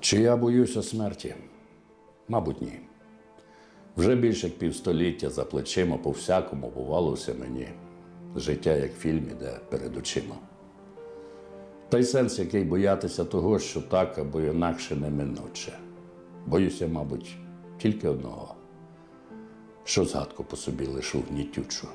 Чи я боюся смерті? Мабуть, ні. Вже більше як півстоліття за плечима по всякому бувалося мені. Життя як в фільмі, де перед очима. Той сенс, який боятися того, що так або інакше неминуче. Боюся, мабуть, тільки одного, що згадку по собі лишу гнітючу.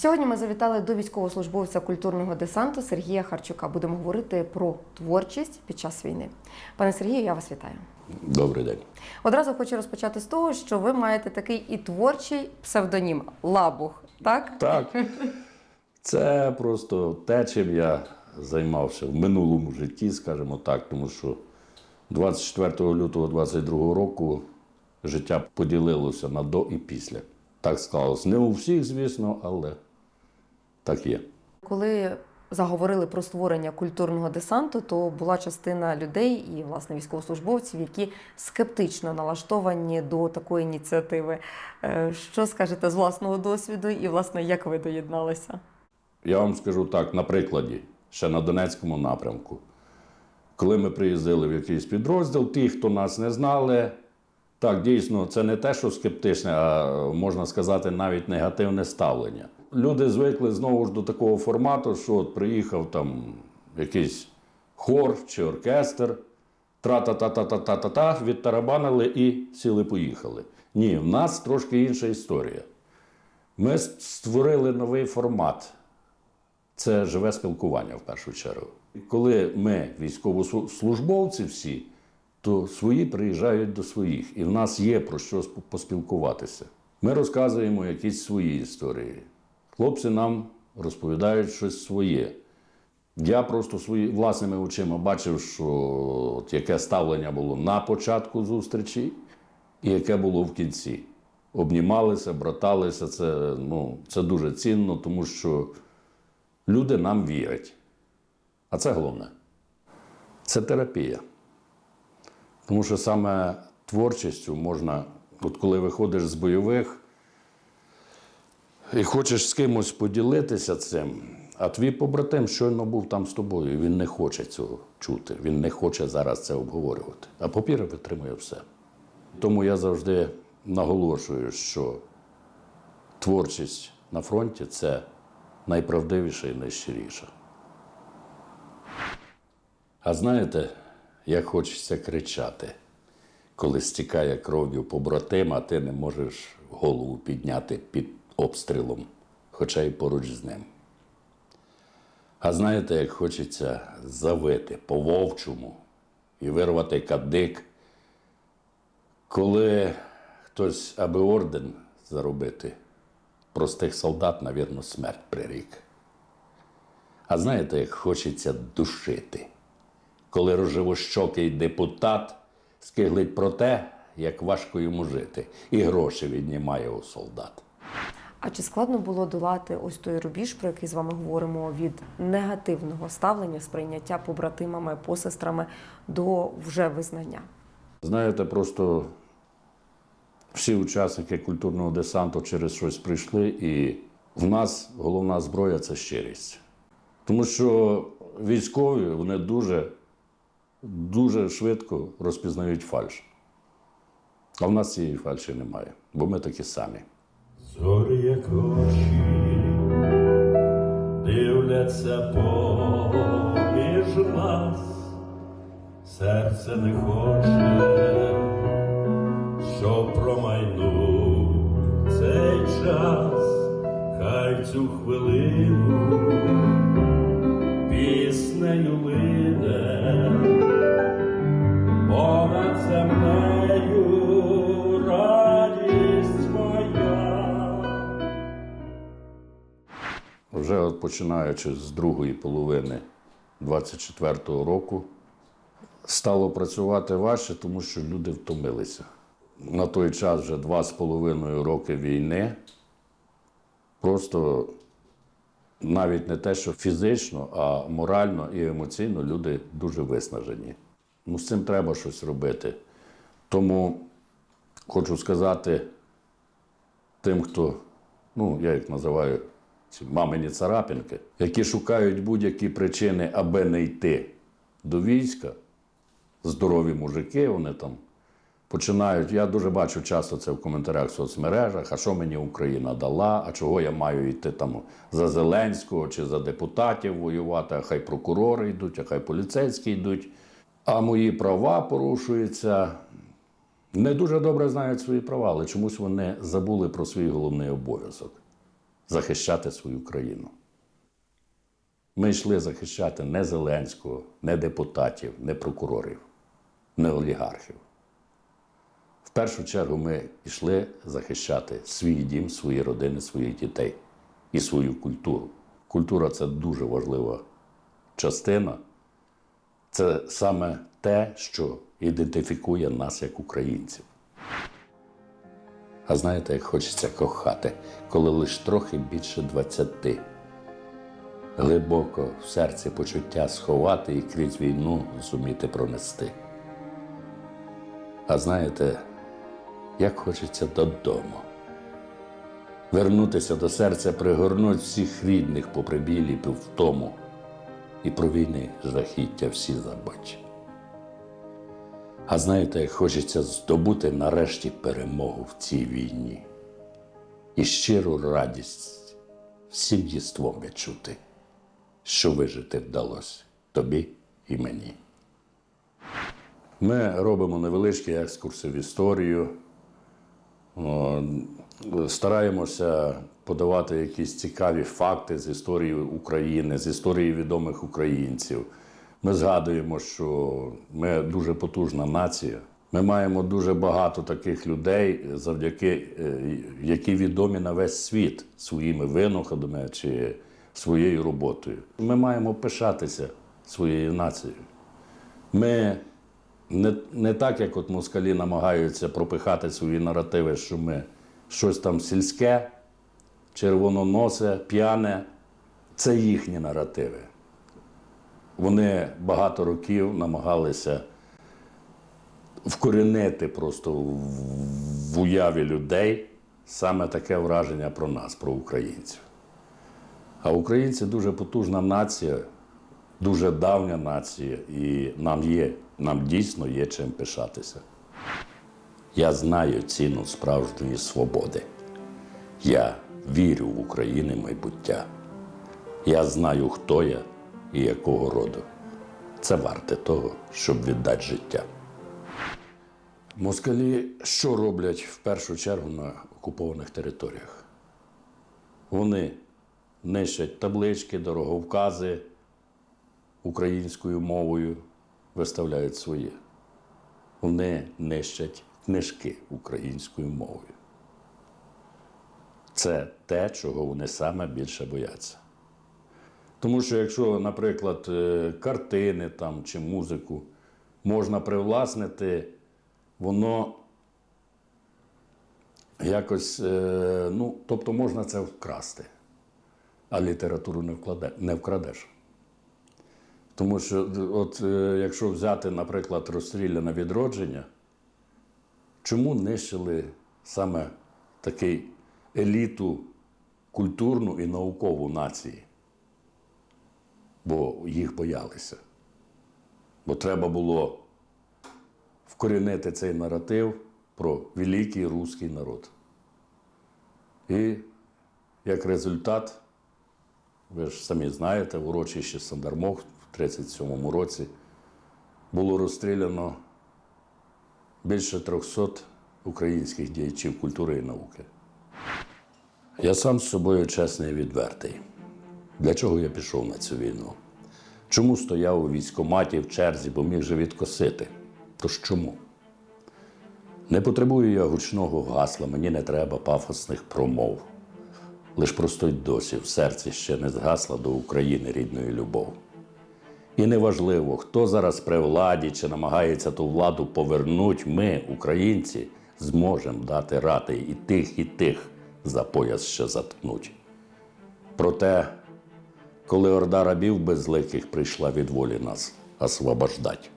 Сьогодні ми завітали до військовослужбовця культурного десанту Сергія Харчука. Будемо говорити про творчість під час війни. Пане Сергію, я вас вітаю. Добрий день. Одразу хочу розпочати з того, що ви маєте такий і творчий псевдонім Лабух. Так? Так. Це просто те, чим я займався в минулому житті, скажімо так, тому що 24 лютого 22 року життя поділилося на до і після. Так склалось. Не у всіх, звісно, але так є. Коли заговорили про створення культурного десанту, то була частина людей і власне військовослужбовців, які скептично налаштовані до такої ініціативи. Е, Що скажете з власного досвіду, і власне як ви доєдналися? Я вам скажу так, на прикладі, ще на Донецькому напрямку. Коли ми приїздили в якийсь підрозділ, ті, хто нас не знали, так, дійсно, це не те, що скептичне, а можна сказати, навіть негативне ставлення. Люди звикли знову ж до такого формату, що от приїхав там якийсь хор чи оркестр, тра-та-та-та-та-та-та, відтарабанили і сіли поїхали. Ні, в нас трошки інша історія. Ми створили новий формат. Це живе спілкування в першу чергу. Коли ми, військовослужбовці всі, то свої приїжджають до своїх, і в нас є про що поспілкуватися. Ми розказуємо якісь свої історії. Хлопці нам розповідають щось своє. Я просто свої власними очима бачив, що от яке ставлення було на початку зустрічі і яке було в кінці. Обнімалися, браталися. Це, ну, це дуже цінно, тому що люди нам вірять. А це головне. Це терапія. Тому що саме творчістю можна, от коли виходиш з бойових і хочеш з кимось поділитися цим, а твій побратим щойно був там з тобою, і він не хоче цього чути, він не хоче зараз це обговорювати. А папір витримує все. Тому я завжди наголошую, що творчість на фронті це найправдивіше і найщиріше. А знаєте, як хочеться кричати, коли стікає кров'ю побратима, ти не можеш голову підняти під обстрілом, хоча й поруч з ним. А знаєте, як хочеться завити по-вовчому і вирвати кадик, коли хтось, аби орден заробити, простих солдат, навірно, смерть прирік. А знаєте, як хочеться душити, коли рожевощокий депутат скиглить про те, як важко йому жити, і гроші віднімає у солдат. А чи складно було долати ось той рубіж, про який з вами говоримо, від негативного ставлення, сприйняття побратимами, посестрами до вже визнання? Знаєте, просто всі учасники культурного десанту через щось прийшли, і в нас головна зброя це щирість. Тому що військові вони дуже, дуже швидко розпізнають фальш. А в нас цієї фальші немає, бо ми такі самі. Зорі, як очі, дивляться поміж нас, серце не хоче, щоб промайнув цей час, хай цю хвилину піснею лине, починаючи з другої половини 24-го року, стало працювати важче, тому що люди втомилися. На той час вже два з половиною роки війни. Просто навіть не те, що фізично, а морально і емоційно люди дуже виснажені. Ну, з цим треба щось робити. Тому хочу сказати тим, хто, ну, я їх називаю мамині царапинки, які шукають будь-які причини, аби не йти до війська. Здорові мужики, вони там починають. Я дуже бачу часто це в коментарях в соцмережах, а що мені Україна дала, а чого я маю йти там за Зеленського чи за депутатів воювати, а хай прокурори йдуть, а хай поліцейські йдуть. А мої права порушуються. Не дуже добре знають свої права, але чомусь вони забули про свій головний обов'язок захищати свою країну. Ми йшли захищати не Зеленського, не депутатів, не прокурорів, не олігархів. В першу чергу ми йшли захищати свій дім, свої родини, своїх дітей і свою культуру. Культура це дуже важлива частина. Це саме те, що ідентифікує нас як українців. А знаєте, як хочеться кохати, коли лише трохи більше двадцяти. Глибоко в серці почуття сховати і крізь війну зуміти пронести. А знаєте, як хочеться додому. Вернутися до серця, пригорнуть всіх рідних попри білі втому, і про війни жахіття всі забач. А знаєте, як хочеться здобути нарешті перемогу в цій війні і щиру радість всім єством відчути, що вижити вдалося тобі і мені. Ми робимо невеличкі екскурси в історію. Стараємося подавати якісь цікаві факти з історії України, з історії відомих українців. Ми згадуємо, що ми дуже потужна нація. Ми маємо дуже багато таких людей, завдяки е, які відомі на весь світ своїми винаходами чи своєю роботою. Ми маємо пишатися своєю нацією. Ми не, не так, як от москалі намагаються пропихати свої наративи, що ми щось там сільське, червононосе, п'яне. Це їхні наративи. Вони багато років намагалися вкорінити просто в уяві людей саме таке враження про нас, про українців. А українці дуже потужна нація, дуже давня нація, і нам є, нам дійсно є чим пишатися. Я знаю ціну справжньої свободи. Я вірю в Україну майбуття. Я знаю, хто я і якого роду. Це варте того, щоб віддати життя. Москалі що роблять в першу чергу на окупованих територіях? Вони нищать таблички, дороговкази українською мовою, виставляють своє. Вони нищать книжки українською мовою. Це те, чого вони саме більше бояться. Тому що якщо, наприклад, е, картини там, чи музику можна привласнити, воно якось, е, ну, тобто можна це вкрасти, а літературу не, вкладе, не вкрадеш. Тому що, от е, якщо взяти, наприклад, розстріляне відродження, чому нищили саме такий еліту культурну і наукову нації? Бо їх боялися. Бо треба було вкорінити цей наратив про великий руський народ. І як результат, ви ж самі знаєте, в урочищі Сандармох в 37-му році було розстріляно більше 300 українських діячів культури і науки. Я сам з собою чесний і відвертий. Для чого я пішов на цю війну? Чому стояв у військкоматі в черзі, бо міг же відкосити? Тож чому? Не потребую я гучного гасла, мені не треба пафосних промов. Лиш просто й досі в серці ще не згасла до України рідної любов. І неважливо, хто зараз при владі чи намагається ту владу повернуть, ми, українці, зможемо дати рати і тих, і тих за пояс ще заткнуть. Проте, коли орда рабів безликих прийшла від волі нас освобождать,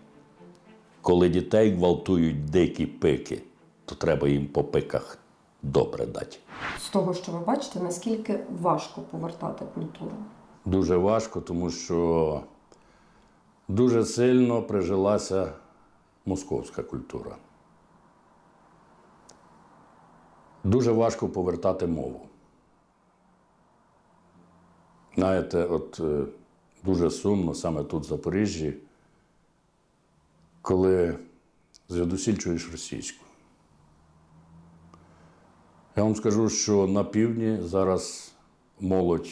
коли дітей гвалтують дикі пики, то то треба їм по пиках добре дати. З того, що ви бачите, наскільки важко повертати культуру? Дуже важко, тому що дуже сильно прижилася московська культура. Дуже важко повертати мову. Знаєте, от е, дуже сумно саме тут, в Запоріжжі, коли звідусіль чуєш російську. Я вам скажу, що на півдні зараз молодь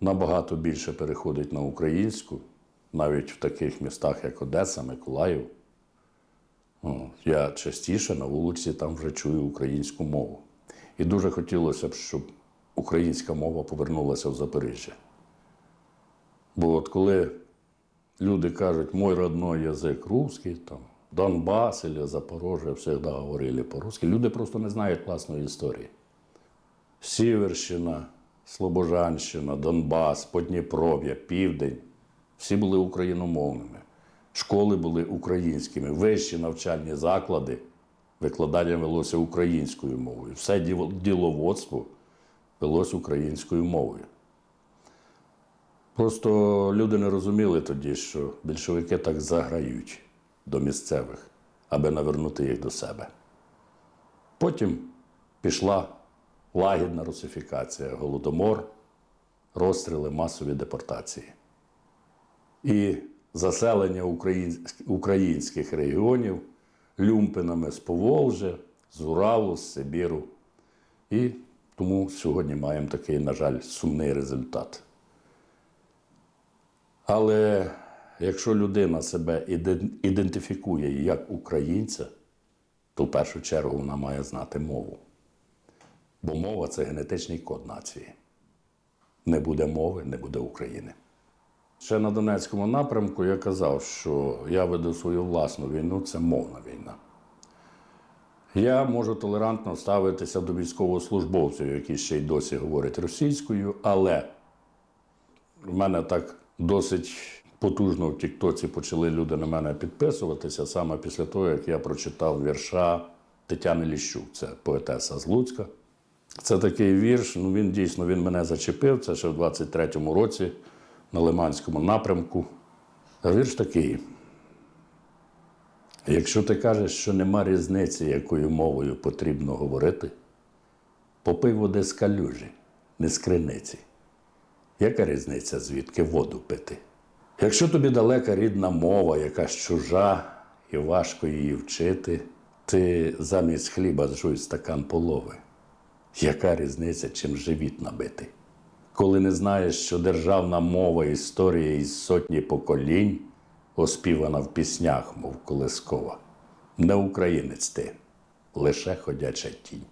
набагато більше переходить на українську, навіть в таких містах, як Одеса, Миколаїв. Я частіше на вулиці там вже чую українську мову. І дуже хотілося б, щоб українська мова повернулася в Запоріжжя. Бо от коли люди кажуть, мой родной язик русский, там, Донбас или Запорожжя завжди говорили по-русски, люди просто не знають власної історії. Сіверщина, Слобожанщина, Донбас, Подніпров'я, Південь всі були україномовними. Школи були українськими, вищі навчальні заклади викладання велося українською мовою. Все діловодство велося українською мовою. Просто люди не розуміли тоді, що більшовики так заграють до місцевих, аби навернути їх до себе. Потім пішла лагідна русифікація, голодомор, розстріли, масові депортації. І заселення українських регіонів люмпинами з Поволжя, з Уралу, з Сибіру. І тому сьогодні маємо такий, на жаль, сумний результат. Але якщо людина себе ідентифікує як українця, то в першу чергу вона має знати мову. Бо мова це генетичний код нації. Не буде мови, не буде України. Ще на Донецькому напрямку я казав, що я веду свою власну війну, це мовна війна. Я можу толерантно ставитися до військовослужбовців, які ще й досі говорять російською, але в мене так досить потужно в Тіктоці почали люди на мене підписуватися саме після того, як я прочитав вірша Тетяни Ліщук, це поетеса з Луцька. Це такий вірш, ну він дійсно він мене зачепив. Це ще в 23-му році на Лиманському напрямку. Вірш такий. Якщо ти кажеш, що нема різниці, якою мовою потрібно говорити, попий води з калюжі, не з криниці. Яка різниця, звідки воду пити? Якщо тобі далека рідна мова, якась чужа, і важко її вчити, ти замість хліба зжуй стакан полови. Яка різниця, чим живіт набити? Коли не знаєш, що державна мова історія із сотні поколінь, оспівана в піснях, мов колискова. Не українець ти, лише ходяча тінь.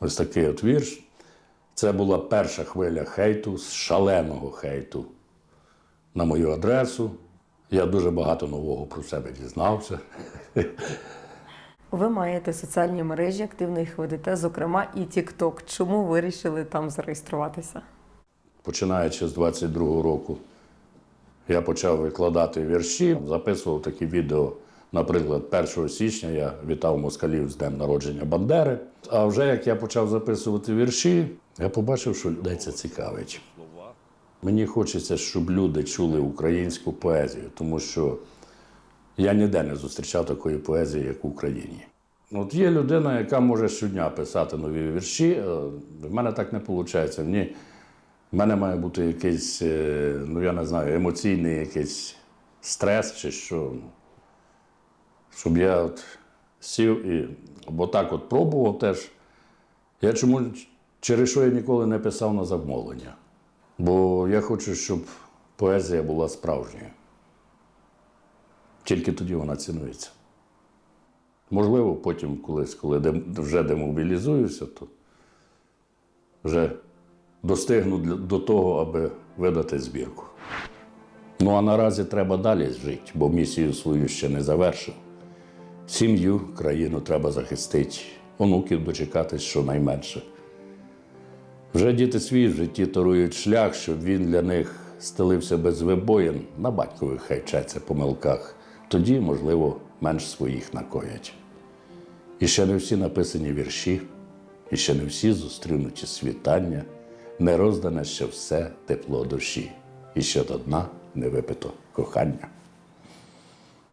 Ось такий от вірш. Це була перша хвиля хейту, шаленого хейту на мою адресу. Я дуже багато нового про себе дізнався. Ви маєте соціальні мережі, активно їх ведете, зокрема і TikTok. Чому вирішили там зареєструватися? Починаючи з 22-го року, я почав викладати вірші, записував такі відео. Наприклад, 1 січня я вітав москалів з днем народження Бандери. А вже як я почав записувати вірші, я побачив, що людей це цікавить. Мені хочеться, щоб люди чули українську поезію, тому що я ніде не зустрічав такої поезії, як в Україні. От є людина, яка може щодня писати нові вірші. е, В мене так не виходить. В мене має бути якийсь, е, ну я не знаю, емоційний якийсь стрес чи що. Щоб я от сів і. Бо так от пробував теж. Я чому через що я ніколи не писав на замовлення. Бо я хочу, щоб поезія була справжньою. Тільки тоді вона цінується. Можливо, потім колись, коли вже демобілізуюся, то вже достигну до того, аби видати збірку. Ну а наразі треба далі жити, бо місію свою ще не завершив. Сім'ю, країну треба захистити, онуків дочекатись щонайменше. Вже діти свій в житті торують шлях, щоб він для них стелився без вибоїн, на батькових хай вчаться помилках. Тоді, можливо, менш своїх накоять. І ще не всі написані вірші, і ще не всі зустрінуті світання, не роздане ще все тепло душі, і ще до дна не випито кохання.